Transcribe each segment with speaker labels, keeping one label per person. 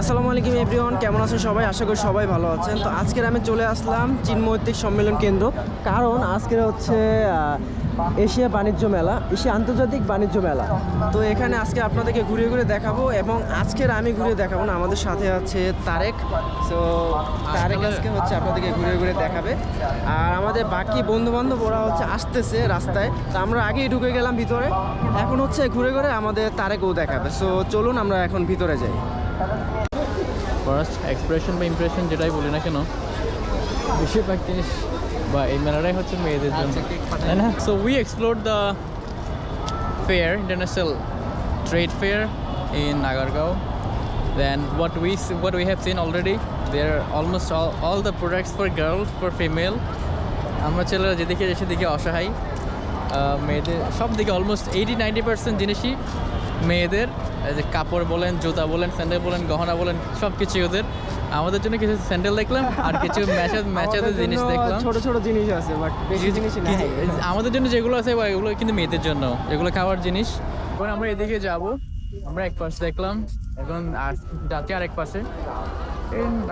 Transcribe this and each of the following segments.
Speaker 1: আসসালামু আলাইকুম এভরিওয়ান, কেমন আছেন সবাই? আশা করি সবাই ভালো আছেন। তো আজকের আমি চলে আসলাম চিন্মৈত্রিক সম্মেলন কেন্দ্র। কারণ আজকের হচ্ছে এশিয়া বাণিজ্য মেলা, এশিয়া আন্তর্জাতিক বাণিজ্য মেলা। তো এখানে আজকে আপনাদেরকে ঘুরে ঘুরে দেখাবো এবং আজকের আমি ঘুরে দেখাবো না, আমাদের সাথে আছে তারেক। তো তারেক আজকে হচ্ছে আপনাদেরকে ঘুরে ঘুরে দেখাবে। আর আমাদের বাকি বন্ধু বান্ধব ওরা হচ্ছে আসতেছে রাস্তায়। তো আমরা আগেই ঢুকে গেলাম ভিতরে। এখন হচ্ছে ঘুরে ঘুরে আমাদের তারেকও দেখাবে। সো চলুন আমরা এখন ভিতরে যাই।
Speaker 2: ফার্স্ট এক্সপ্রেশন বা ইমপ্রেশন যেটাই বলি না কেন বেশিরভাগ জিনিস বা এই মেলাটাই হচ্ছে মেয়েদের জন্য। তাই না? So we explore the fair international trade fair in Agargaon then what we what we have seen already there almost all all the products for girls for female আমরা ছেলেরা যেদিকে সেদিকে অসহায়। মেয়েদের সব দিকে অলমোস্ট এইটি নাইনটি পার্সেন্ট জিনিসই মেয়েদের যে কাপড় বলেন জুতা বলেন স্যান্ডেল বলেন গহনা বলেন সব কিছুই ওদের। আমাদের জন্য কিছু স্যান্ডেল দেখলাম আর কিছু ম্যাচের ম্যাচের জিনিস দেখলাম।
Speaker 1: ছোট ছোট জিনিস আছে বাট বেশি জিনিস
Speaker 2: আমাদের জন্য যেগুলো আছে এগুলো কিন্তু মেয়েদের জন্য এগুলো খাওয়ার জিনিস। এখন আমরা এদিকে যাব আমরা এক পাশে দেখলাম এখন আর যাচ্ছি আর এক পাশে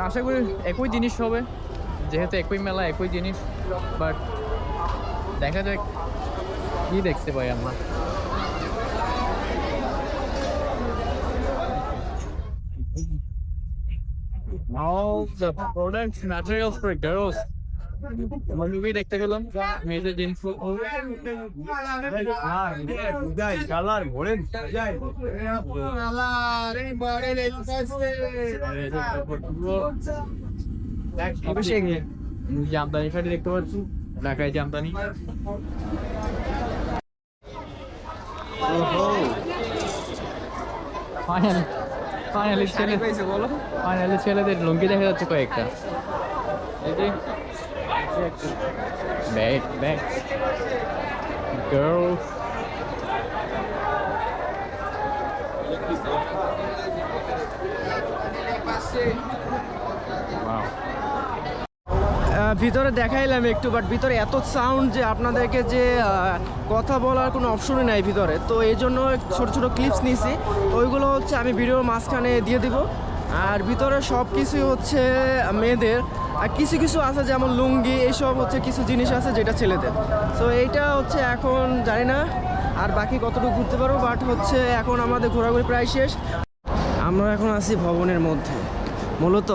Speaker 2: আশা করি একই জিনিস হবে যেহেতু একই মেলা একই জিনিস বাট দেখা যাক কি দেখতে পাই আমরা। All the products, materials for girls. Movie দেখতে গেলাম মেয়েদের জিনিস জামদানি শাড়ি দেখতে পাচ্ছি? ঢাকায় জামদানি। ফাইনালি ফাইনালি ছেলে
Speaker 1: বলো
Speaker 2: ফাইনালি ছেলেদের লুঙ্গি দেখা যাচ্ছে কয়েকটা। এই যে। Bag bag girls Wow.
Speaker 1: ভিতরে দেখাইলাম একটু বাট ভিতরে এত সাউন্ড যে আপনাদেরকে যে কথা বলার কোনো অপশনই নাই ভিতরে। তো এই জন্য ছোটো ছোটো ক্লিপস নিয়েছি ওইগুলো হচ্ছে আমি ভিডিওর মাঝখানে দিয়ে দিব। আর ভিতরে সব কিছুই হচ্ছে মেয়েদের। আর কিছু কিছু আছে যেমন লুঙ্গি এইসব হচ্ছে কিছু জিনিস আছে যেটা ছেলেদের। তো এইটা হচ্ছে এখন, জানি না আর বাকি কতটুকু ঘুরতে পারব বাট হচ্ছে এখন আমাদের ঘোরাঘুরি প্রায় শেষ। আমরা এখন আছি ভবনের মধ্যে। মূলত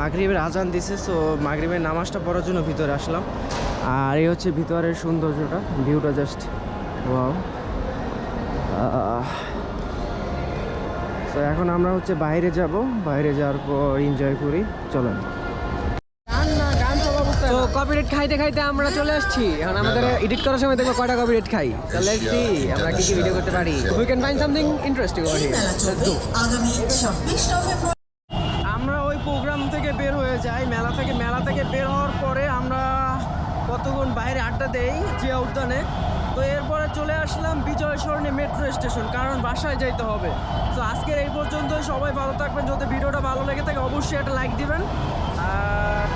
Speaker 1: মাগরিবের আজান দিছে সো মাগরিবের নামাজটা পড়ার জন্য ভিতরে আসলাম। আর এই হচ্ছে ভিতরের সৌন্দর্যটা ভিউটা জাস্ট ওয়াও তো এখন আমরা হচ্ছে বাইরে যাব বাইরে যাওয়ার পর এনজয় করি চলেন।
Speaker 3: তো কপিরাইট খাইতে খাইতে আমরা চলে আসছি। এখন আমাদের এডিট করার সময় দেখব কয়টা কপিরাইট খাই। তো লেটস সি আমরা কি কি ভিডিও করতে পারি। We can find something interesting over here let's go
Speaker 4: আগামী ছাব্বিশ নভেম্বর
Speaker 1: আমরা ওই প্রোগ্রাম থেকে বের হয়ে যাই। মেলা থেকে মেলা থেকে বের হওয়ার পরে আমরা কতক্ষণ বাইরে আড্ডা দেই জিয়া উদ্যানে। তো এরপরে চলে আসলাম বিজয় স্বর্ণে মেট্রো স্টেশন, কারণ বাসায় যাইতে হবে। তো আজকের এই পর্যন্ত, সবাই ভালো থাকবেন। যদি ভিডিওটা ভালো লেগে থাকে, অবশ্যই একটা লাইক দিবেন। আর